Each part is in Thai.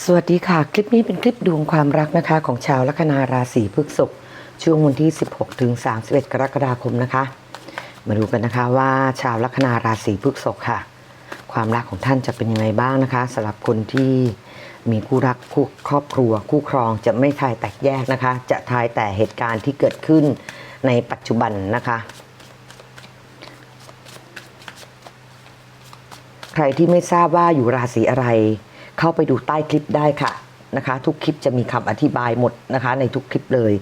สวัสดีค่ะ คลิปนี้เป็นคลิปดวงความรักนะคะของชาวลัคนาราศีพฤษภช่วงวันที่ 16ถึง31 กรกฎาคมนะคะ มาดูกันนะคะว่าชาวลัคนาราศีพฤษภค่ะ ความรักของท่านจะเป็นยังไงบ้างนะคะสำหรับคนที่มีคู่รักคู่ครอบครัว คู่ครองจะไม่ทายแตกแยกนะคะ จะทายแต่เหตุการณ์ที่เกิดขึ้นในปัจจุบันนะคะใครที่ไม่ทราบว่าอยู่ราศีอะไร เข้าไปดูใต้คลิปได้ค่ะนะคะ ทุกคลิปจะมีคำอธิบายหมดนะคะ ในทุกคลิปเลย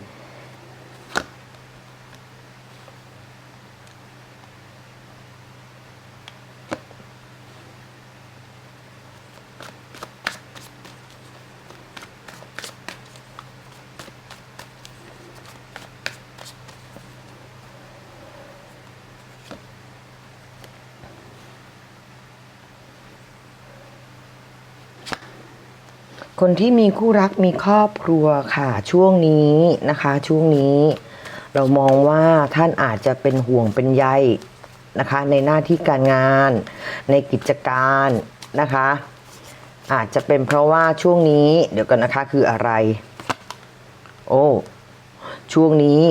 คนที่มีคู่รักมีครอบครัวค่ะ ช่วงนี้นะคะ ช่วงนี้ เรามองว่าท่านอาจจะเป็นห่วงเป็นใยนะคะ ในหน้าที่การงาน ในกิจการนะคะ อาจจะเป็นเพราะว่าช่วงนี้ เดี๋ยวกันนะคะคืออะไร โอ้ช่วงนี้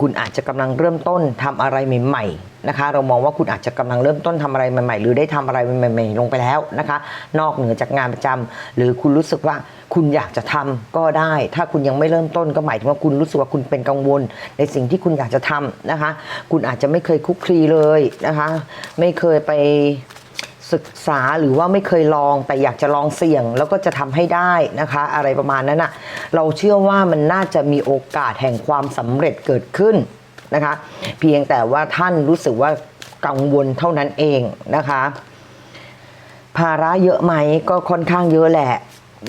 คุณอาจจะกำลังเริ่มต้นทำอะไรใหม่ๆ นะคะ เรามองว่าคุณอาจจะกำลังเริ่มต้นทำอะไรใหม่ๆ หรือได้ทำอะไรใหม่ๆลงไปแล้วนะคะ นอกเหนือจากงานประจำหรือคุณรู้สึกว่าคุณอยากจะทำก็ได้ ถ้าคุณยังไม่เริ่มต้นก็หมายถึงว่าคุณรู้สึกว่าคุณเป็นกังวล ในสิ่งที่คุณอยากจะทำนะคะ คุณอาจจะไม่เคยคุกคลีเลยนะคะ ไม่เคยไปศึกษาหรือว่าไม่เคยลองแต่อยากจะลองเสี่ยง แล้วก็จะทำให้ได้นะคะ อะไรประมาณนั้นอะเราเชื่อว่ามันน่าจะมีโอกาสแห่งความสำเร็จเกิดขึ้น นะคะ เพียงแต่ว่าท่านรู้สึกว่ากังวลเท่านั้นเองนะคะ ภาระเยอะไหมก็ค่อนข้างเยอะแหละ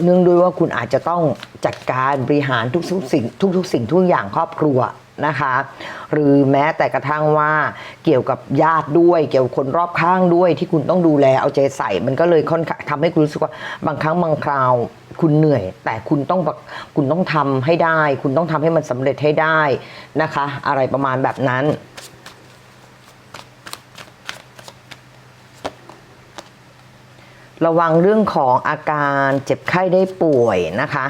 เนื่องด้วยว่าคุณอาจจะต้องจัดการบริหารทุกๆสิ่งทุกๆ สิ่งทุกอย่างครอบครัวนะคะ หรือแม้แต่กระทั่งว่าเกี่ยวกับญาติด้วย เกี่ยวกับคนรอบข้างด้วยที่คุณต้องดูแลเอาใจใส่ มันก็เลยค่อนข้างทำให้คุณรู้สึกว่าบางครั้งบางคราว คุณเหนื่อย แต่คุณต้องคุณต้องทำให้ได้ คุณต้องทำให้มันสำเร็จให้ได้นะคะ อะไรประมาณแบบนั้นระวังเรื่องของอาการเจ็บไข้ได้ป่วยนะคะ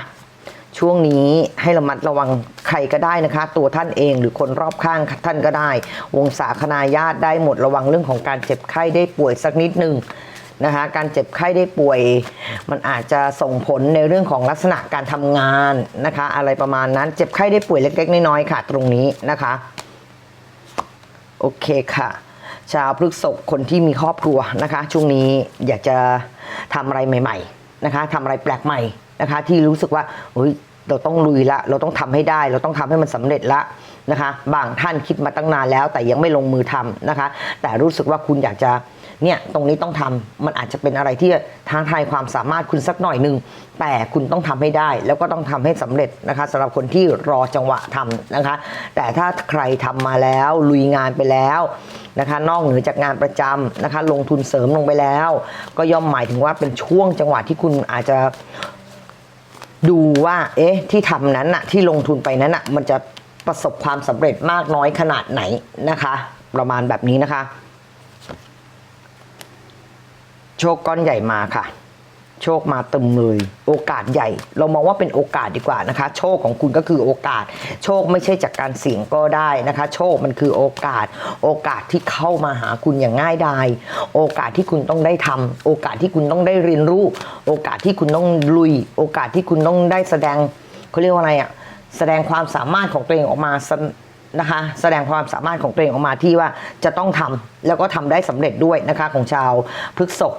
ช่วงนี้ให้ระมัดระวังใครก็ได้นะคะ ตัวท่านเองหรือคนรอบข้างท่านก็ได้ วงศาคณาญาติได้หมดระวังเรื่องของการเจ็บไข้ได้ป่วยสักนิดหนึ่ง นะคะการเจ็บไข้ได้ป่วย มันอาจจะส่งผลในเรื่องของลักษณะการทำงานนะคะ อะไรประมาณนั้นเจ็บไข้ได้ป่วยเล็ก ๆ น้อยๆค่ะ ตรงนี้นะคะโอเคค่ะ ชาวพฤกษภคนที่มีครอบครัวนะคะ ช่วงนี้อยากจะทำอะไรใหม่ ๆนะคะทำอะไรแปลกใหม่นะคะ ที่รู้สึกว่าเฮ้ยเราต้องลุยละ เราต้องทำให้ได้ เราต้องทำให้มันสำเร็จละนะคะ บางท่านคิดมาตั้งนานแล้ว แต่ยังไม่ลงมือทำนะคะ แต่รู้สึกว่าคุณอยากจะ เนี่ยตรงนี้ต้องทำมันอาจจะเป็นอะไรที่ท้าทายความสามารถคุณสักหน่อยหนึ่งแต่คุณต้องทำให้ได้ แล้วก็ต้องทำให้สำเร็จนะคะสำหรับคนที่รอจังหวะทำนะคะ แต่ถ้าใครทำมาแล้วลุยงานไปแล้วนะคะนอกเหนือจากงานประจำนะคะลงทุนเสริมลงไปแล้ว ก็ย่อมหมายถึงว่าเป็นช่วงจังหวะที่คุณอาจจะดูว่า เอ๊ะ ที่ทำนั้นอะที่ลงทุนไปนั้นอะมันจะประสบความสำเร็จมากน้อยขนาดไหนนะคะ ประมาณแบบนี้นะคะ โชคก้อนใหญ่มาค่ะ โชคมาเต็มเลยโอกาสใหญ่ เรามองว่าเป็นโอกาสดีกว่านะคะ โชคของคุณก็คือโอกาส โชคไม่ใช่จากการเสี่ยงก็ได้นะคะ โชคมันคือโอกาส โอกาสที่เข้ามาหาคุณอย่างง่ายดายโอกาสที่คุณต้องได้ทำโอกาสที่คุณต้องได้เรียนรู้ โอกาสที่คุณต้องลุย โอกาสที่คุณต้องได้แสดงเขาเรียกว่าอะไรอะแสดงความสามารถของตัวเองออกมาส นะคะ แสดงความสามารถของตัวเองออกมาที่ว่าจะต้องทำแล้วก็ทำได้สำเร็จด้วยนะคะของชาวพฤษก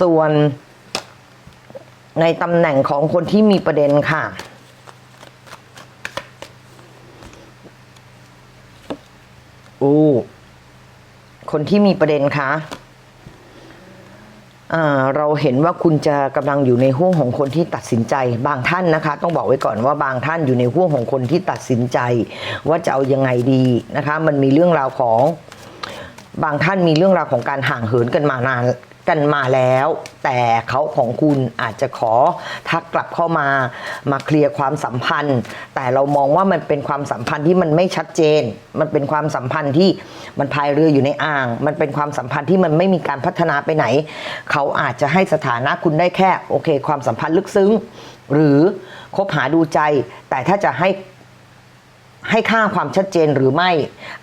ส่วนในตำแหน่งของคนที่มีประเด็นค่ะโอ้คนที่มีประเด็นคะ่ะ เราเห็นว่าคุณจะกำลังอยู่ในห่วงของคนที่ตัดสินใจ บางท่านนะคะ ต้องบอกไว้ก่อนว่าบางท่านอยู่ในห่วงของคนที่ตัดสินใจ ว่าจะเอายังไงดีนะคะ มันมีเรื่องราวของบางท่านมีเรื่องราวของการห่างเหินกันมานาน กันมาแล้ว แต่เขาของคุณอาจจะขอทักกลับเข้ามามาเคลียร์ความสัมพันธ์ แต่เรามองว่ามันเป็นความสัมพันธ์ที่มันไม่ชัดเจน มันเป็นความสัมพันธ์ที่มันพายเรืออยู่ในอ่าง มันเป็นความสัมพันธ์ที่มันไม่มีการพัฒนาไปไหน เขาอาจจะให้สถานะคุณได้แค่โอเค ความสัมพันธ์ลึกซึ้ง หรือคบหาดูใจ แต่ถ้าจะให้ ให้ค่าความชัดเจนหรือไม่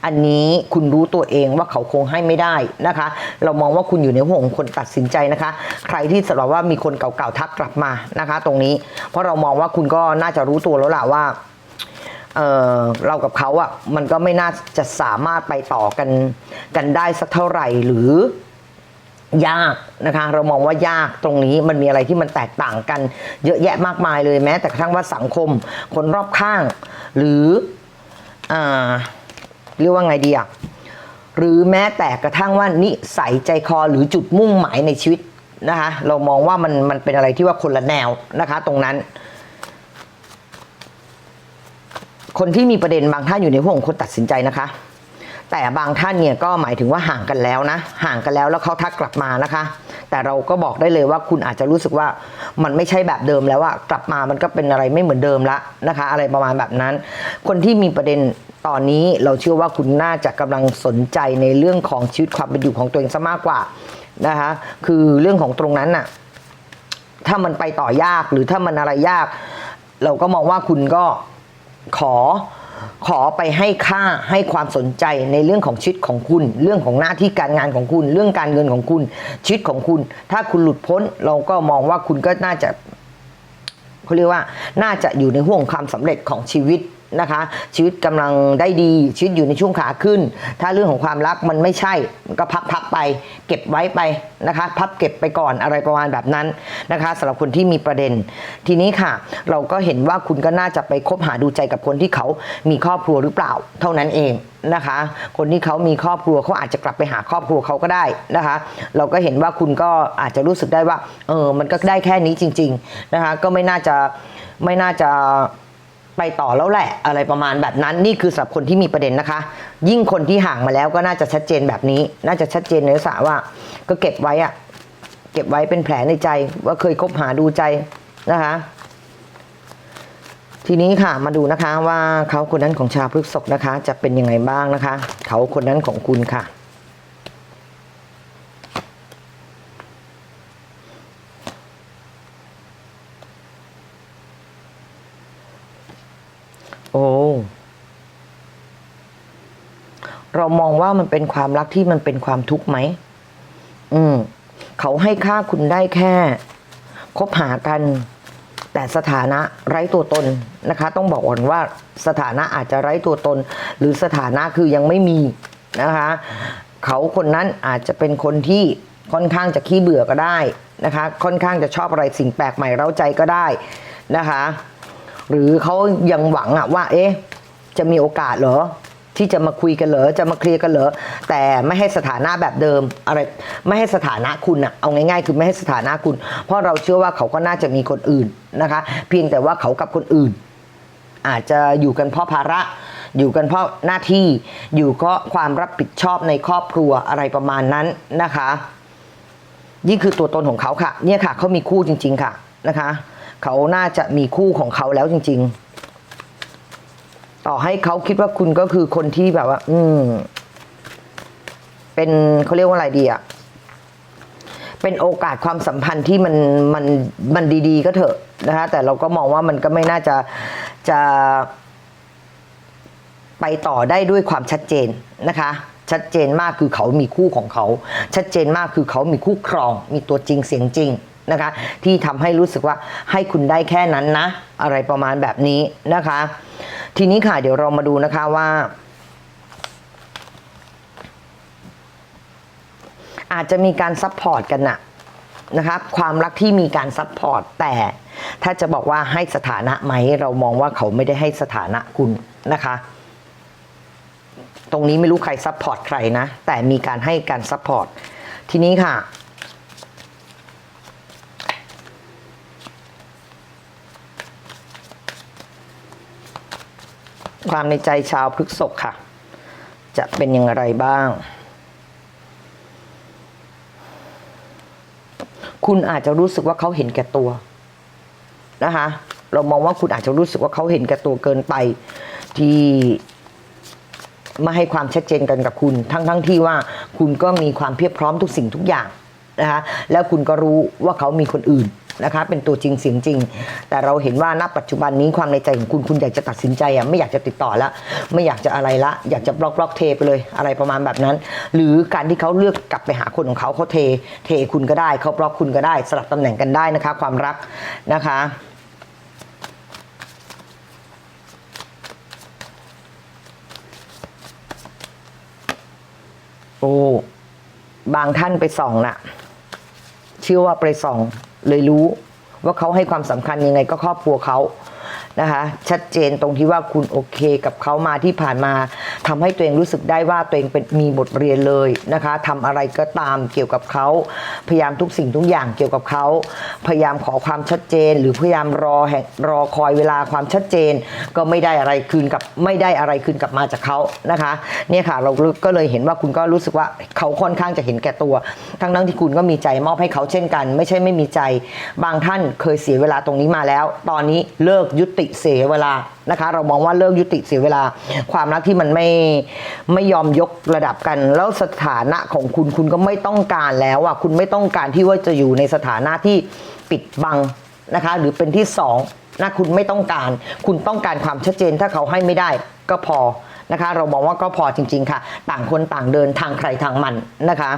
อันนี้คุณรู้ตัวเองว่าเขาคงให้ไม่ได้นะคะ เรามองว่าคุณอยู่ในห่วงของคนตัดสินใจนะคะ ใครที่สำหรับว่ามีคนเก่าๆทักกลับมานะคะ ตรงนี้ เพราะเรามองว่าคุณก็น่าจะรู้ตัวแล้วล่ะว่าเออเรากับเขาอะ่ะมันก็ไม่น่าจะสามารถไปต่อกันกันได้สักเท่าไหร่หรือยากนะคะเรามองว่ายากตรงนี้มันมีอะไรที่มันแตกต่างกัน เยอะแยะมากมายเลยแม้แต่กระทั่งว่าสังคม คนรอบข้าง หรือ เรียกว่าไงดีอะหรือแม้แต่กระทั่งว่านิสัยใจคอหรือจุดมุ่งหมายในชีวิตนะคะเรามองว่ามันมันเป็นอะไรที่ว่าคนละแนวนะคะ ตรงนั้น คนที่มีประเด็นบางท่านอยู่ในห่วงคนตัดสินใจนะคะ แต่บางท่านเนี่ยก็หมายถึงว่าห่างกันแล้วนะ ห่างกันแล้วแล้วเขาทักกลับมานะคะ แต่เราก็บอกได้เลยว่าคุณอาจจะรู้สึกว่ามันไม่ใช่แบบเดิมแล้วอะกลับมามันก็เป็นอะไรไม่เหมือนเดิมละนะคะ อะไรประมาณแบบนั้น คนที่มีประเด็นตอนนี้เราเชื่อว่าคุณน่าจะกำลังสนใจในเรื่องของชีวิตความเป็นอยู่ของตัวเองซะมากกว่านะคะ คือเรื่องของตรงนั้นน่ะถ้ามันไปต่อยากหรือถ้ามันอะไรยาก เราก็มองว่าคุณก็ขอ ขอไปให้ค่าให้ความสนใจในเรื่องของชีวิตของคุณ เรื่องของหน้าที่การงานของคุณ เรื่องการเงินของคุณชีวิตของคุณ ถ้าคุณหลุดพ้นเราก็มองว่าคุณก็น่าจะเขาเรียกว่าน่าจะอยู่ในห่วงความสำเร็จของชีวิต นะคะ ชีวิตกำลังได้ดีชีวิตอยู่ในช่วงขาขึ้น ถ้าเรื่องของความรักมันไม่ใช่ก็พักพักไป เก็บไว้ไปนะคะ พับเก็บไปก่อนอะไรประมาณแบบนั้นนะคะสำหรับคนที่มีประเด็น ทีนี้ค่ะ เราก็เห็นว่าคุณก็น่าจะไปคบหาดูใจกับคนที่เขามีครอบครัวหรือเปล่า เท่านั้นเองนะคะ คนที่เขามีครอบครัวเขาอาจจะกลับไปหาครอบครัวเขาก็ได้นะคะ เราก็เห็นว่าคุณก็อาจจะรู้สึกได้ว่า เออมันก็ได้แค่นี้จริง ๆนะคะ ก็ไม่น่าจะไม่น่าจะ ไปต่อแล้วแหละ อะไรประมาณแบบนั้นนี่คือสำหรับคนที่มีประเด็นนะคะ ยิ่งคนที่ห่างมาแล้วก็น่าจะชัดเจนแบบนี้ น่าจะชัดเจนในลักษณะว่า ก็เก็บไว้อะเก็บไว้เป็นแผลในใจว่าเคยคบหาดูใจนะคะ ทีนี้ค่ะมาดูนะคะว่าเขาคนนั้นของชาวพฤษภนะคะ จะเป็นยังไงบ้างนะคะ เขาคนนั้นของคุณค่ะ โอ้ เรามองว่ามันเป็นความรักที่มันเป็นความทุกข์ไหมอืม เขาให้ค่าคุณได้แค่ คบหากัน แต่สถานะไร้ตัวตนนะคะ ต้องบอกก่อนว่าสถานะอาจจะไร้ตัวตน หรือสถานะคือยังไม่มีนะคะ เขาคนนั้นอาจจะเป็นคนที่ค่อนข้างจะขี้เบื่อก็ได้นะคะ ค่อนข้างจะชอบอะไรสิ่งแปลกใหม่เร้าใจก็ได้นะคะ หรือเขายังหวังอะว่า เอ๊ะ จะมีโอกาสเหรอ ที่จะมาคุยกันเหรอจะมาเคลียร์กันเหรอแต่ไม่ให้สถานะแบบเดิมอะไรไม่ให้สถานะคุณอะเอาง่ายๆ คือไม่ให้สถานะคุณ เพราะเราเชื่อว่าเขาก็น่าจะมีคนอื่นนะคะ เพียงแต่ว่าเขากับคนอื่น อาจจะอยู่กันเพราะภาระ อยู่กันเพราะหน้าที่อยู่เพราะความรับผิดชอบในครอบครัวอะไรประมาณนั้นนะคะนี่คือตัวตนของเขาค่ะ เนี่ยค่ะเขามีคู่จริง ๆ ค่ะนะคะ เขาน่าจะมีคู่ของเขาแล้วจริง ๆ ต่อให้เขาคิดว่าคุณก็คือคนที่แบบว่า อืม เป็นเขาเรียกว่าอะไรดีอะเป็นโอกาสความสัมพันธ์ที่มันมันมันดี ๆ ก็เถอะนะคะแต่เราก็มองว่ามันก็ไม่น่าจะจะไปต่อได้ด้วยความชัดเจนนะคะ ชัดเจนมากคือเขามีคู่ของเขา ชัดเจนมากคือเขามีคู่ครอง มีตัวจริงเสียงจริงนะคะ ที่ทำให้รู้สึกว่าให้คุณได้แค่นั้นนะ อะไรประมาณแบบนี้นะคะ ทีนี้ค่ะเดี๋ยวเรามาดูนะคะว่าอาจจะมีการซัพพอร์ตกันนะนะคะความรักที่มีการซัพพอร์ตแต่ถ้าจะบอกว่าให้สถานะไหม เรามองว่าเขาไม่ได้ให้สถานะคุณนะคะ ตรงนี้ไม่รู้ใครซัพพอร์ตใครนะ แต่มีการให้การซัพพอร์ตทีนี้ค่ะ ความในใจชาวพฤกษกค่ะ จะเป็นอย่างไรบ้าง คุณอาจจะรู้สึกว่าเขาเห็นแก่ตัวนะคะเรามองว่าคุณอาจจะรู้สึกว่าเขาเห็นแก่ตัวเกินไป ที่ไม่ให้ความชัดเจนกันกับคุณ ทั้งทั้งที่ว่าคุณก็มีความเพียบพร้อมทุกสิ่งทุกอย่างนะคะแล้วคุณก็รู้ว่าเขามีคนอื่น นะคะเป็นตัวจริงเสียงจริง แต่เราเห็นว่าณปัจจุบันนี้ความในใจของคุณคุณอยากจะตัดสินใจอะไม่อยากจะติดต่อละไม่อยากจะอะไรละ อยากจะบล็อกบล็อกเทไปเลยอะไรประมาณแบบนั้น หรือการที่เขาเลือกกลับไปหาคนของเขาเขาเทเทคุณก็ได้เขาบล็อกคุณก็ได้สลับตำแหน่งกันได้นะคะ ความรักนะคะโอ้บางท่านไปส่องน่ะ เชื่อว่าไปส่อง เลยรู้ว่าเขาให้ความสำคัญยังไงก็ครอบครัวเขา นะคะ ชัดเจนตรงที่ว่าคุณโอเคกับเขามาที่ผ่านมาทำให้ตัวเองรู้สึกได้ว่าตัวเองเป็นมีบทเรียนเลยนะคะทำอะไรก็ตามเกี่ยวกับเขา พยายามทุกสิ่งทุกอย่างเกี่ยวกับเขา พยายามขอความชัดเจน หรือพยายามรอแห่งรอคอยเวลาความชัดเจน ก็ไม่ได้อะไรคืนกับไม่ได้อะไรคืนกลับมาจากเขานะคะเนี่ยค่ะเราก็เลยเห็นว่าคุณก็รู้สึกว่าเขาค่อนข้างจะเห็นแก่ตัว ทั้งนั้นที่คุณก็มีใจมอบให้เขาเช่นกัน ไม่ใช่ไม่มีใจ บางท่านเคยเสียเวลาตรงนี้มาแล้ว ตอนนี้เลิกยุติเสียเวลานะคะ เรามองว่าเลิกยุติเสียเวลา ความรักที่มันไม่ไม่ยอมยกระดับกัน แล้วสถานะของคุณคุณก็ไม่ต้องการแล้วอะคุณไม่ต้องการที่ว่าจะอยู่ในสถานะที่ปิดบังนะคะ หรือเป็นที่สองนะคุณไม่ต้องการ คุณต้องการความชัดเจนถ้าเขาให้ไม่ได้ก็พอนะคะ เรามองว่าก็พอจริง ๆ ค่ะ ต่างคนต่างเดินทางใครทางมันนะคะ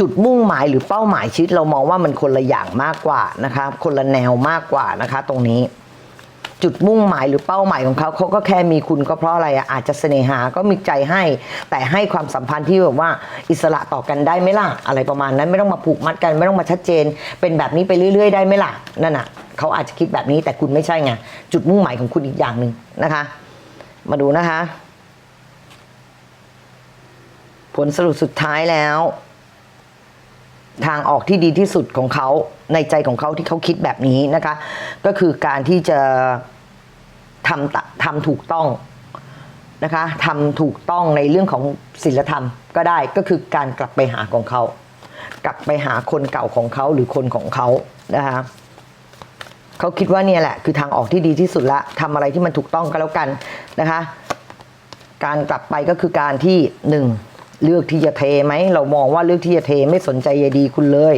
จุดมุ่งหมายหรือเป้าหมายชีวิตเรามองว่ามันคนละอย่างมากกว่านะคะคนละแนวมากกว่านะคะ ตรงนี้ จุดมุ่งหมายหรือเป้าหมายของเขาเขาก็แค่มีคุณก็เพราะอะไรอะอาจจะเสน่หาก็มีใจให้ แต่ให้ความสัมพันธ์ที่แบบว่าอิสระต่อกันได้ไหมล่ะ อะไรประมาณนั้นไม่ต้องมาผูกมัดกัน ไม่ต้องมาชัดเจน เป็นแบบนี้ไปเรื่อย ๆ ได้ไหมล่ะนั่นน่ะเขาอาจจะคิดแบบนี้แต่คุณไม่ใช่ไงจุดมุ่งหมายของคุณอีกอย่างหนึ่งนะคะ มาดูนะคะ ผลสรุปสุดท้ายแล้ว ทางออกที่ดีที่สุดของเขาในใจของเขาที่เขาคิดแบบนี้นะคะ ก็คือการที่จะทำทำถูกต้องนะคะทำถูกต้องในเรื่องของศีลธรรมก็ได้ก็คือการกลับไปหาของเขา กลับไปหาคนเก่าของเขาหรือคนของเขานะคะเขาคิดว่าเนี่ยแหละคือทางออกที่ดีที่สุดละทำอะไรที่มันถูกต้องก็แล้วกันนะคะ การกลับไปก็คือการที่หนึ่ง เลือกที่จะเทไหมเรามองว่าเลือกที่จะเทไม่สนใจใยดีคุณเลย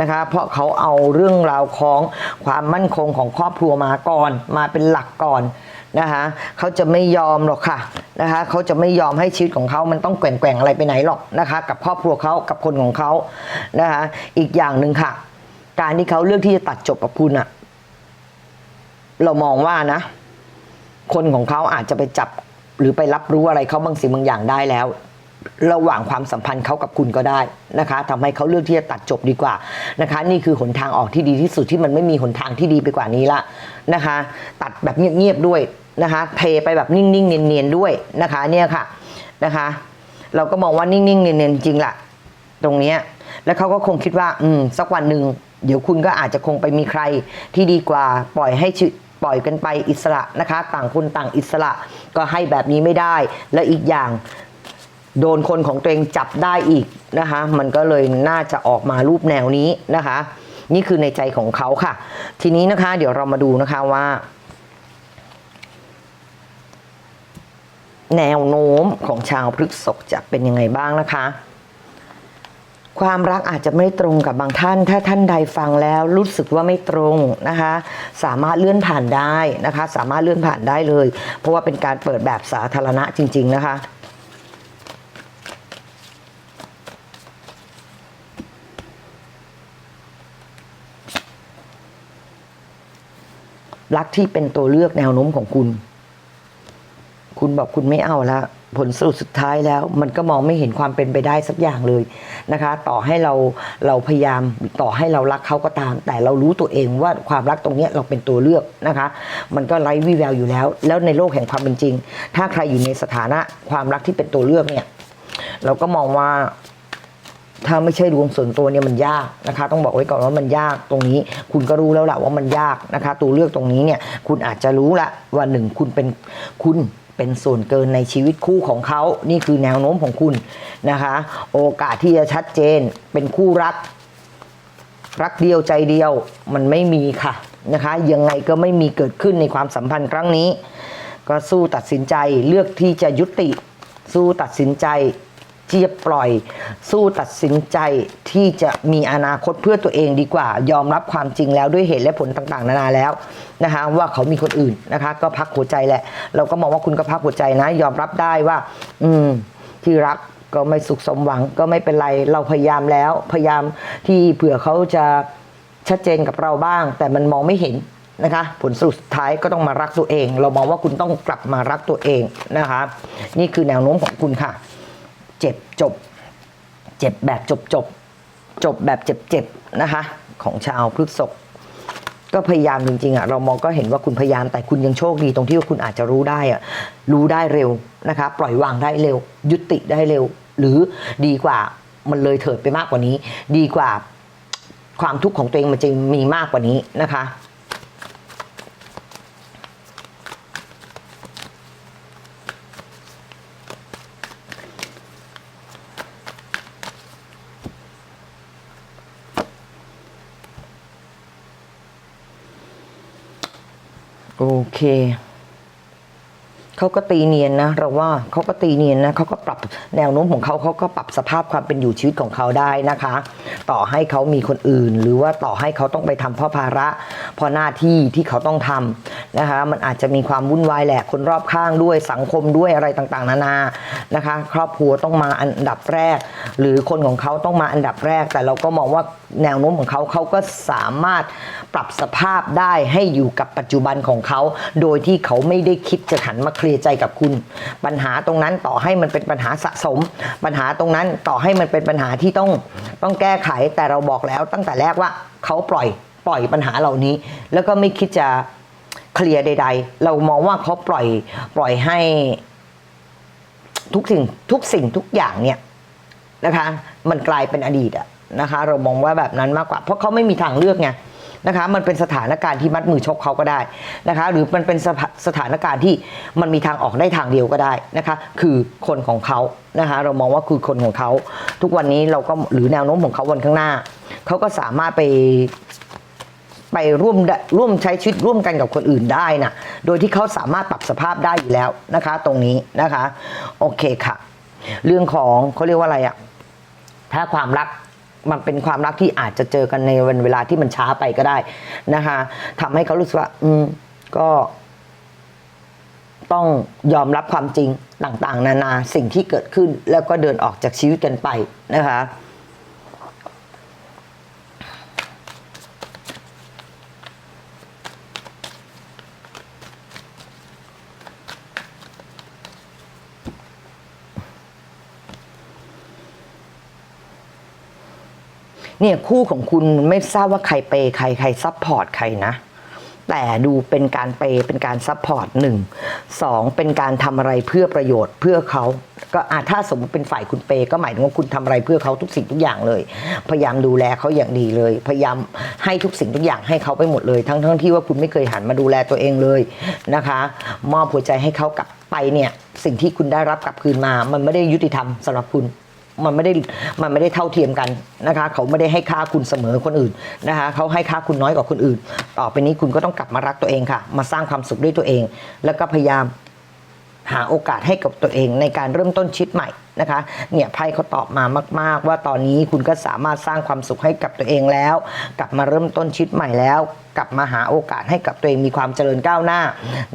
นะคะ เพราะเขาเอาเรื่องราวของความมั่นคงของครอบครัวมาก่อน มาเป็นหลักก่อนนะคะเขาจะไม่ยอมหรอกค่ะนะคะเขาจะไม่ยอมให้ชีวิตของเขามันต้องแกว่งๆอะไรไปไหนหรอกนะคะกับครอบครัวเขากับคนของเขานะคะอีกอย่างหนึ่งค่ะ การที่เขาเลือกที่จะตัดจบกับคุณอะเรามองว่านะ คนของเขาอาจจะไปจับหรือไปรับรู้อะไรเขาบางสิ่งบางอย่างได้แล้ว ระหว่างความสัมพันธ์เขากับคุณก็ได้นะคะทำให้เขาเลือกที่จะตัดจบดีกว่านะคะ นี่คือหนทางออกที่ดีที่สุดที่มันไม่มีหนทางที่ดีไปกว่านี้ละนะคะ ตัดแบบเงียบๆด้วยนะคะเทไปแบบนิ่งๆเนียนๆด้วยนะคะเนี่ยค่ะนะคะ เราก็มองว่านิ่งๆเนียนๆจริงละตรงเนี้ยแล้วเขาก็คงคิดว่า อืมสักวันหนึ่งเดี๋ยวคุณก็อาจจะคงไปมีใครที่ดีกว่าปล่อยให้ชีวิตปล่อยกันไปอิสระนะคะ ต่างคนต่างอิสระก็ให้แบบนี้ไม่ได้ และอีกอย่าง โดนคนของตัวเองจับได้อีกนะคะ มันก็เลยน่าจะออกมารูปแนวนี้นะคะ นี่คือในใจของเขาค่ะ ทีนี้นะคะ เดี๋ยวเรามาดูนะคะว่า แนวโน้มของชาวพฤกษภจะเป็นยังไงบ้างนะคะ ความรักอาจจะไม่ตรงกับบางท่าน ถ้าท่านใดฟังแล้วรู้สึกว่าไม่ตรงนะคะ สามารถเลื่อนผ่านได้นะคะ สามารถเลื่อนผ่านได้เลย เพราะว่าเป็นการเปิดแบบสาธารณะจริง ๆ นะคะ รักที่เป็นตัวเลือกแนวโน้มของคุณ คุณบอกคุณไม่เอาละผลสรุปสุดท้ายแล้ว มันก็มองไม่เห็นความเป็นไปได้สักอย่างเลยนะคะ ต่อให้เราเราพยายามต่อให้เรารักเขาก็ตาม แต่เรารู้ตัวเองว่าความรักตรงนี้เราเป็นตัวเลือกนะคะ มันก็ไร้วี่แววอยู่แล้ว แล้วในโลกแห่งความเป็นจริง ถ้าใครอยู่ในสถานะความรักที่เป็นตัวเลือกเนี่ย เราก็มองว่า ถ้าไม่ใช่ดวงส่วนตัวเนี่ยมันยากนะคะ ต้องบอกไว้ก่อนว่ามันยากตรงนี้ คุณก็รู้แล้วแหละว่ามันยากนะคะ ตัวเลือกตรงนี้เนี่ยคุณอาจจะรู้ละว่าหนึ่งคุณเป็นคุณเป็นส่วนเกินในชีวิตคู่ของเขา นี่คือแนวโน้มของคุณนะคะ โอกาสที่จะชัดเจนเป็นคู่รัก รักเดียวใจเดียวมันไม่มีค่ะนะคะ ยังไงก็ไม่มีเกิดขึ้นในความสัมพันธ์ครั้งนี้ ก็สู้ตัดสินใจเลือกที่จะยุติ สู้ตัดสินใจ ที่จะปล่อย สู้ตัดสินใจที่จะมีอนาคตเพื่อตัวเองดีกว่า ยอมรับความจริงแล้วด้วยเหตุและผลต่างๆ นานาแล้วนะคะว่าเขามีคนอื่นนะคะ ก็พักหัวใจแหละ เราก็มองว่าคุณก็พักหัวใจนะ ยอมรับได้ว่า อืมที่รักก็ไม่สุขสมหวังก็ไม่เป็นไรเราพยายามแล้วพยายามที่เผื่อเขาจะชัดเจนกับเราบ้าง แต่มันมองไม่เห็นนะคะ ผลสรุปสุดท้ายก็ต้องมารักตัวเอง เรามองว่าคุณต้องกลับมารักตัวเองนะคะ นี่คือแนวโน้มของคุณค่ะ เจ็บจบ เจ็บแบบจบจบจบแบบเจ็บเจ็บนะคะ ของชาวพฤษภก็พยายามจริงๆอะเรามองก็เห็นว่าคุณพยายามแต่คุณยังโชคดีตรงที่ว่าคุณอาจจะรู้ได้อะรู้ได้เร็วนะคะ ปล่อยวางได้เร็ว ยุติได้เร็ว หรือดีกว่ามันเลยเถิดไปมากกว่านี้ ดีกว่าความทุกข์ของตัวเองมันจะมีมากกว่านี้นะคะ โอเค เขาก็ตีเนียนนะ เราว่าเขาก็ตีเนียนนะเขาก็ปรับแนวโน้มของเขาเขาก็ปรับสภาพความเป็นอยู่ชีวิตของเขาได้นะคะ ต่อให้เขามีคนอื่น หรือว่าต่อให้เขาต้องไปทำพราะภาระพราะหน้าที่ที่เขาต้องทำนะคะ มันอาจจะมีความวุ่นวายแหละคนรอบข้างด้วยสังคมด้วยอะไรต่างๆ นานานะคะ ครอบครัวต้องมาอันดับแรก หรือคนของเขาต้องมาอันดับแรก แต่เราก็มองว่าแนวโน้มของเขาเขาก็สามารถปรับสภาพได้ให้อยู่กับปัจจุบันของเขา โดยที่เขาไม่ได้คิดจะหันมาเคลียร์ใจกับคุณ ปัญหาตรงนั้นต่อให้มันเป็นปัญหาสะสม ปัญหาตรงนั้นต่อให้มันเป็นปัญหาที่ต้องต้องแก้ไขแต่เราบอกแล้วตั้งแต่แรกว่าเขาปล่อยปล่อยปัญหาเหล่านี้ แล้วก็ไม่คิดจะเคลียร์ใด ๆ เรามองว่าเขาปล่อยปล่อยให้ทุกสิ่งทุกสิ่งทุกอย่างเนี่ยนะคะ มันกลายเป็นอดีตอะ นะคะ เรามองว่าแบบนั้นมากกว่า เพราะเขาไม่มีทางเลือกไงนะคะ มันเป็นสถานการณ์ที่มัดมือชกเขาก็ได้นะคะ หรือมันเป็นสสถานการณ์ที่มันมีทางออกได้ทางเดียวก็ได้นะคะ คือคนของเขานะคะ เรามองว่าคือคนของเขา ทุกวันนี้เราก็หรือแนวโน้มของเขาวันข้างหน้า เขาก็สามารถไปไปร่วมร่วมใช้ชีวิตร่วมกันกับคนอื่นได้นะโดยที่เขาสามารถปรับสภาพได้อยู่แล้วนะคะ ตรงนี้นะคะ โอเคค่ะ เรื่องของเขาเรียกว่าอะไรอะถ้าความรัก มันเป็นความรักที่อาจจะเจอกันในวันเวลาที่มันช้าไปก็ได้นะคะทำให้เขารู้สึกว่า อืม ก็ต้องยอมรับความจริงต่างๆ นานาสิ่งที่เกิดขึ้น แล้วก็เดินออกจากชีวิตกันไปนะคะ เนี่ยคู่ของคุณไม่ทราบว่าใครเปย์ใครใครซัพพอร์ตใครนะ แต่ดูเป็นการเปย์เป็นการซัพพอร์ตหนึ่งสองเป็นการทำอะไรเพื่อประโยชน์เพื่อเขาก็อาถ้าสมมติเป็นฝ่ายคุณเปย์ก็หมายถึงว่าคุณทำอะไรเพื่อเขาทุกสิ่งทุกอย่างเลย พยายามดูแลเขาอย่างดีเลย พยายามให้ทุกสิ่งทุกอย่างให้เขาไปหมดเลย ทั้งทั้งที่ว่าคุณไม่เคยหันมาดูแลตัวเองเลยนะคะ มอบหัวใจให้เขากลับไปเนี่ยสิ่งที่คุณได้รับกลับคืนมา มันไม่ได้ยุติธรรมสำหรับคุณ มันไม่ได้มันไม่ได้เท่าเทียมกันนะคะ เขาไม่ได้ให้ค่าคุณเสมอคนอื่นนะคะเขาให้ค่าคุณน้อยกว่าคนอื่น ต่อไปนี้คุณก็ต้องกลับมารักตัวเองค่ะ มาสร้างความสุขด้วยตัวเอง แล้วก็พยายามหาโอกาสให้กับตัวเองในการเริ่มต้นชีวิตใหม่นะคะเนี่ยไพ่เขาตอบมามาก ๆ ว่าตอนนี้คุณก็สามารถสร้างความสุขให้กับตัวเองแล้ว กลับมาเริ่มต้นชีวิตใหม่แล้ว กลับมาหาโอกาสให้กับตัวเองมีความเจริญก้าวหน้า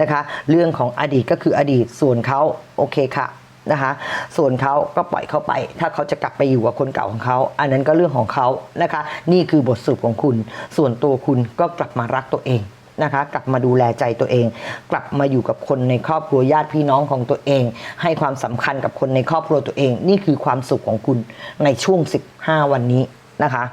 นะคะ เรื่องของอดีตก็คืออดีตส่วนเขาโอเคค่ะ นะคะ ส่วนเขาก็ปล่อยเขาไป ถ้าเขาจะกลับไปอยู่กับคนเก่าของเขา อันนั้นก็เรื่องของเขานะคะ นี่คือบทสรุปของคุณ ส่วนตัวคุณก็กลับมารักตัวเองนะคะ กลับมาดูแลใจตัวเอง กลับมาอยู่กับคนในครอบครัวญาติพี่น้องของตัวเอง ให้ความสำคัญกับคนในครอบครัวตัวเอง นี่คือความสุขของคุณในช่วง 15 วันนี้นะคะ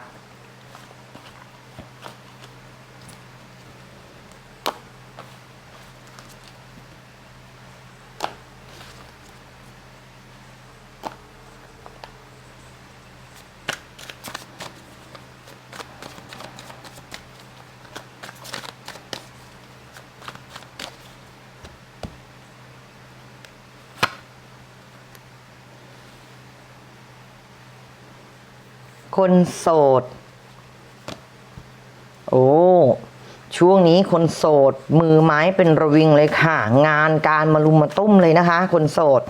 คนโสด โอ้ ช่วงนี้คนโสด มือไม้เป็นระวิงเลยค่ะ งานการมารุมมาตุ้มเลยนะคะ คนโสด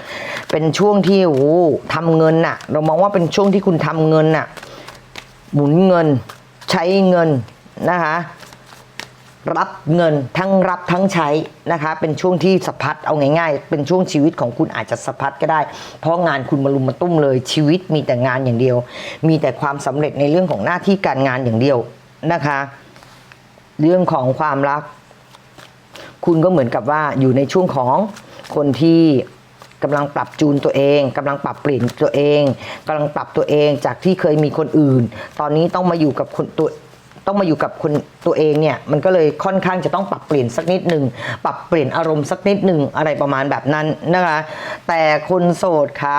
เป็นช่วงที่โอ้ทำเงินน่ะ เรามองว่าเป็นช่วงที่คุณทำเงินน่ะ หมุนเงิน ใช้เงินนะคะ รับเงินทั้งรับทั้งใช้นะคะ เป็นช่วงที่สะพัดเอาง่ายๆ เป็นช่วงชีวิตของคุณอาจจะสะพัดก็ได้ เพราะงานคุณมารุมมาตุ้มเลยชีวิตมีแต่งานอย่างเดียว มีแต่ความสำเร็จในเรื่องของหน้าที่การงานอย่างเดียวนะคะ เรื่องของความรัก คุณก็เหมือนกับว่าอยู่ในช่วงของคนที่กำลังปรับจูนตัวเองกำลังปรับเปลี่ยนตัวเองกำลังปรับตัวเองจากที่เคยมีคนอื่น ตอนนี้ต้องมาอยู่กับคนตัว ต้องมาอยู่กับคนตัวเองเนี่ยมันก็เลยค่อนข้างจะต้องปรับเปลี่ยนสักนิดหนึ่งปรับเปลี่ยนอารมณ์สักนิดหนึ่งอะไรประมาณแบบนั้นนะคะแต่คนโสดคะ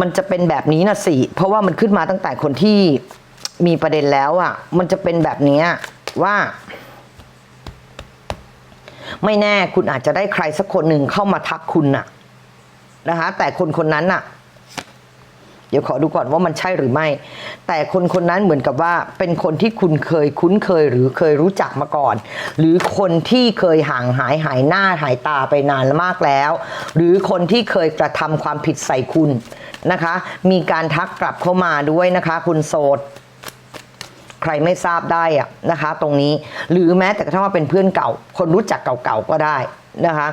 มันจะเป็นแบบนี้นะสิเพราะว่ามันขึ้นมาตั้งแต่คนที่มีประเด็นแล้วอะ่ะ มันจะเป็นแบบนี้ว่า ไม่แน่คุณอาจจะได้ใครสักคนหนึ่งเข้ามาทักคุณน่ะนะคะแต่คนคนนั้นน่ะ เดี๋ยวขอดูก่อนว่ามันใช่หรือไม่ แต่คนคนนั้นเหมือนกับว่าเป็นคนที่คุณเคยคุ้นเคยหรือเคยรู้จักมาก่อน หรือคนที่เคยห่างหายหายหน้าหายตาไปนานมากแล้ว หรือคนที่เคยกระทำความผิดใส่คุณนะคะ มีการทักกลับเข้ามาด้วยนะคะ คุณโสดใครไม่ทราบได้อะนะคะ ตรงนี้หรือแม้แต่กระทั่งว่าเป็นเพื่อนเก่า คนรู้จักเก่าๆก็ได้นะคะ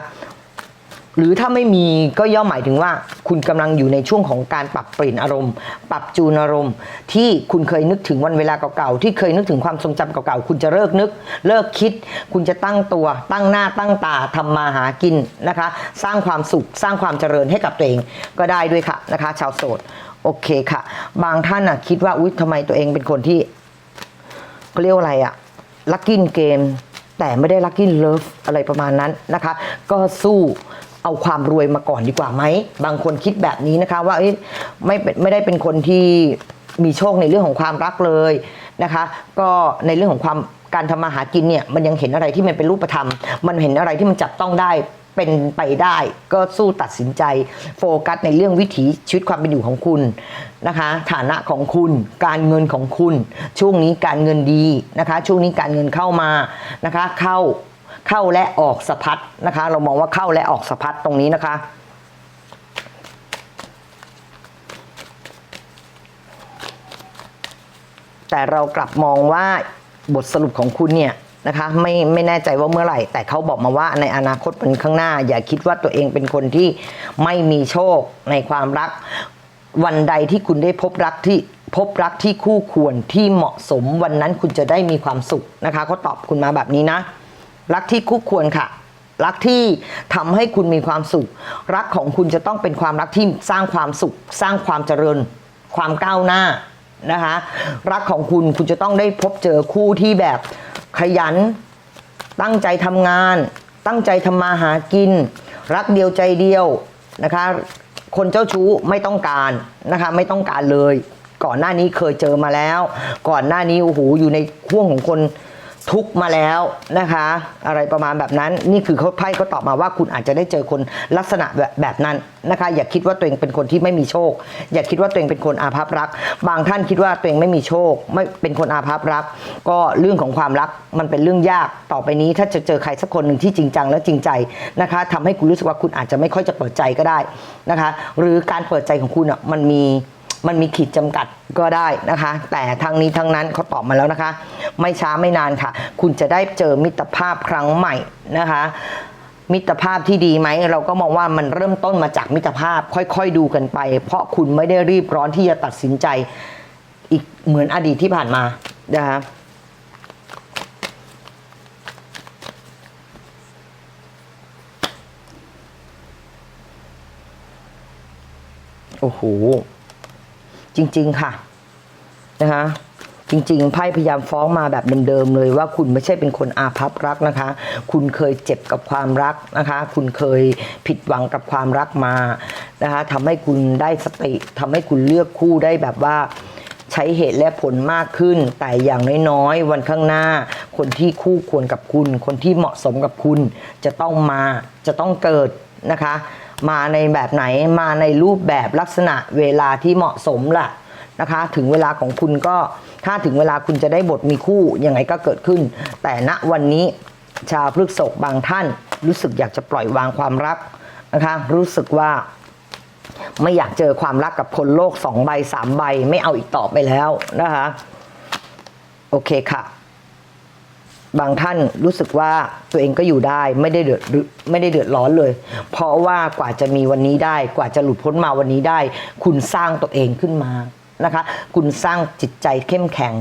หรือถ้าไม่มีก็ย่อมหมายถึงว่า คุณกำลังอยู่ในช่วงของการปรับเปลี่ยนอารมณ์ ปรับจูนอารมณ์ ที่คุณเคยนึกถึงวันเวลาเก่าๆที่เคยนึกถึงความทรงจำเก่าๆคุณจะเลิกนึก เลิกคิด คุณจะตั้งตัว ตั้งหน้าตั้งตาทำมาหากินนะคะ สร้างความสุขสร้างความเจริญให้กับตัวเองก็ได้ด้วยค่ะนะคะ ชาวโสดโอเคค่ะ บางท่านอะคิดว่าอุ๊ยทำไมตัวเองเป็นคนที่เรียกอะไรอะลักกินเกมแต่ไม่ได้ลักกินเลิฟอะไรประมาณนั้นนะคะ ก็สู้ เอาความรวยมาก่อนดีกว่าไหม บางคนคิดแบบนี้นะคะว่าไม่ไม่ได้เป็นคนที่มีโชคในเรื่องของความรักเลยนะคะ ก็ในเรื่องของความการทำมาหากินเนี่ยมันยังเห็นอะไรที่มันเป็นรูปธรรม มันเห็นอะไรที่มันจับต้องได้เป็นไปได้ก็สู้ตัดสินใจ โฟกัสในเรื่องวิถีชีวิตความเป็นอยู่ของคุณนะคะ ฐานะของคุณ การเงินของคุณ ช่วงนี้การเงินดีนะคะ ช่วงนี้การเงินเข้ามานะคะ เข้า เข้าและออกสะพัดนะคะ เรามองว่าเข้าและออกสะพัดตรงนี้นะคะ แต่เรากลับมองว่าบทสรุปของคุณเนี่ยนะคะไม่ไม่แน่ใจว่าเมื่อไหร่ แต่เขาบอกมาว่าในอนาคตเป็นข้างหน้า อย่าคิดว่าตัวเองเป็นคนที่ไม่มีโชคในความรัก วันใดที่คุณได้พบรักที่พบรักที่คู่ควรที่เหมาะสมวันนั้นคุณจะได้มีความสุขนะคะเขาตอบคุณมาแบบนี้นะ รักที่คู่ควรค่ะ รักที่ทำให้คุณมีความสุข รักของคุณจะต้องเป็นความรักที่สร้างความสุข สร้างความเจริญ ความก้าวหน้านะคะ รักของคุณคุณจะต้องได้พบเจอคู่ที่แบบขยัน ตั้งใจทำงาน ตั้งใจทำมาหากิน รักเดียวใจเดียวนะคะ คนเจ้าชู้ไม่ต้องการนะคะไม่ต้องการเลย ก่อนหน้านี้เคยเจอมาแล้ว ก่อนหน้านี้โอ้โหอยู่ในห่วงของคน ทุกมาแล้วนะคะ อะไรประมาณแบบนั้นนี่คือเขาไพ่เขาตอบมาว่าคุณอาจจะได้เจอคนลักษณะแบบแบบนั้นนะคะ อย่าคิดว่าตัวเองเป็นคนที่ไม่มีโชค อย่าคิดว่าตัวเองเป็นคนอาภัพรัก บางท่านคิดว่าตัวเองไม่มีโชค ไม่เป็นคนอาภัพรัก ก็เรื่องของความรักมันเป็นเรื่องยากต่อไปนี้ถ้าจะเจอใครสักคนหนึ่งที่จริงจังและจริงใจนะคะทำให้คุณรู้สึกว่าคุณอาจจะไม่ค่อยจะเปิดใจก็ได้นะคะ หรือการเปิดใจของคุณอะมันมี มันมีขีดจำกัดก็ได้นะคะ แต่ทั้งนี้ทั้งนั้นเขาตอบมาแล้วนะคะ ไม่ช้าไม่นานค่ะ คุณจะได้เจอมิตรภาพครั้งใหม่นะคะ มิตรภาพที่ดีไหมเราก็มองว่ามันเริ่มต้นมาจากมิตรภาพค่อยๆดูกันไป เพราะคุณไม่ได้รีบร้อนที่จะตัดสินใจอีกเหมือนอดีตที่ผ่านมานะคะโอ้โห จริง ๆ ค่ะนะคะจริงๆไพ่พยายามฟ้องมาแบบเดิมๆเลยว่าคุณไม่ใช่เป็นคนอาภัพรักนะคะ คุณเคยเจ็บกับความรักนะคะ คุณเคยผิดหวังกับความรักมานะคะทำให้คุณได้สติทำให้คุณเลือกคู่ได้แบบว่าใช้เหตุและผลมากขึ้น แต่อย่างน้อยๆวันข้างหน้า คนที่คู่ควรกับคุณ คนที่เหมาะสมกับคุณ จะต้องมาจะต้องเกิดนะคะ มาในแบบไหนมาในรูปแบบลักษณะเวลาที่เหมาะสมล่ะนะคะ ถึงเวลาของคุณก็ถ้าถึงเวลาคุณจะได้บทมีคู่ยังไงก็เกิดขึ้น แต่ณวันนี้ชาวพฤกษภบางท่าน รู้สึกอยากจะปล่อยวางความรักนะคะ รู้สึกว่าไม่อยากเจอความรักกับคนโลกสองใบสามใบ ไม่เอาอีกต่อไปแล้วนะคะ โอเคค่ะ บางท่านรู้สึกว่าตัวเองก็อยู่ได้ไม่ได้เดือดไม่ได้เดือดร้อนเลย เพราะว่ากว่าจะมีวันนี้ได้กว่าจะหลุดพ้นมาวันนี้ได้ คุณสร้างตัวเองขึ้นมานะคะ คุณสร้างจิตใจเข้มแข็ง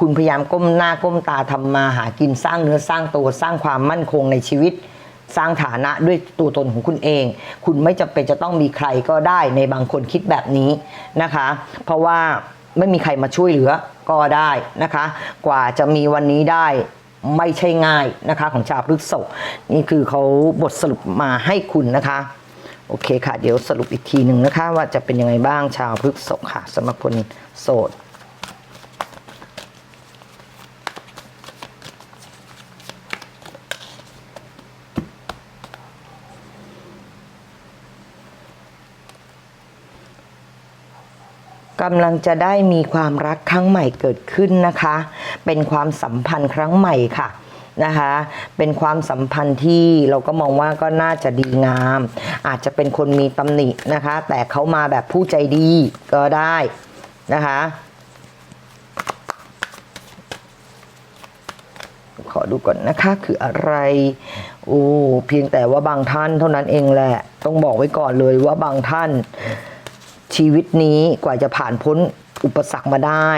คุณพยายามก้มหน้าก้มตาทำมาหากินสร้างเนื้อสร้างตัวสร้างความมั่นคงในชีวิต สร้างฐานะด้วยตัวตนของคุณเอง คุณไม่จำเป็นจะต้องมีใครก็ได้ในบางคนคิดแบบนี้นะคะ เพราะว่าไม่มีใครมาช่วยเหลือก็ได้นะคะ กว่าจะมีวันนี้ได้ ไม่ใช่ง่ายนะคะ ของชาวพฤกษภนี่คือเขาบทสรุปมาให้คุณนะคะ โอเคค่ะ เดี๋ยวสรุปอีกทีหนึ่งนะคะ ว่าจะเป็นยังไงบ้างชาวพฤกษภค่ะสำหรับคนโสดกำลังจะได้มีความรักครั้งใหม่เกิดขึ้นนะคะ เป็นความสัมพันธ์ครั้งใหม่ค่ะนะคะ เป็นความสัมพันธ์ที่เราก็มองว่าก็น่าจะดีงาม อาจจะเป็นคนมีตำหนินะคะ แต่เขามาแบบผู้ใจดีก็ได้นะคะขอดูก่อนนะคะคืออะไรโอ้เพียงแต่ว่าบางท่านเท่านั้นเองแหละ ต้องบอกไว้ก่อนเลยว่าบางท่านชีวิตนี้กว่าจะผ่านพ้นอุปสรรคมาได้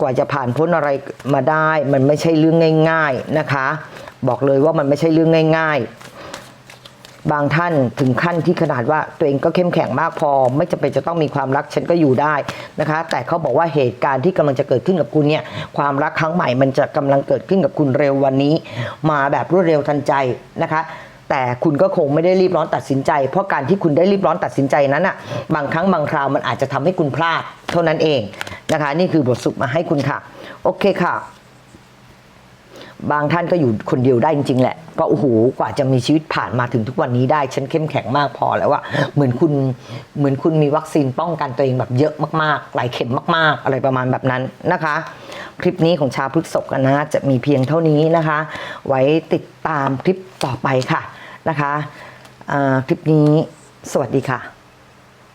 กว่าจะผ่านพ้นอะไรมาได้ มันไม่ใช่เรื่องง่าย ๆนะคะ บอกเลยว่ามันไม่ใช่เรื่องง่าย ๆ บางท่านถึงขั้นที่ขนาดว่าตัวเองก็เข้มแข็งมากพอ ไม่จำเป็นจะต้องมีความรักฉันก็อยู่ได้นะคะ แต่เขาบอกว่าเหตุการณ์ที่กำลังจะเกิดขึ้นกับคุณเนี่ยความรักครั้งใหม่มันจะกำลังเกิดขึ้นกับคุณเร็ววันนี้ มาแบบรวดเร็วทันใจนะคะ แต่คุณก็คงไม่ได้รีบร้อนตัดสินใจ เพราะการที่คุณได้รีบร้อนตัดสินใจนั้นอะบางครั้งบางคราวมันอาจจะทำให้คุณพลาดเท่านั้นเองนะคะ นี่คือบทสุปมาให้คุณค่ะ โอเคค่ะ บางท่านก็อยู่คนเดียวได้จริงๆแหละ ก็โอ้โหกว่าจะมีชีวิตผ่านมาถึงทุกวันนี้ได้ ฉันเข้มแข็งมากพอแล้วว่าเหมือนคุณเหมือนคุณมีวัคซีนป้องกันตัวเองแบบเยอะมากๆ หลายเข็มมาก ๆ อะไรประมาณแบบนั้นนะคะ คลิปนี้ของชาพฤกษกนะจะมีเพียงเท่านี้นะคะ ไว้ติดตามคลิปต่อไปค่ะ นะคะคลิปนี้สวัสดีค่ะ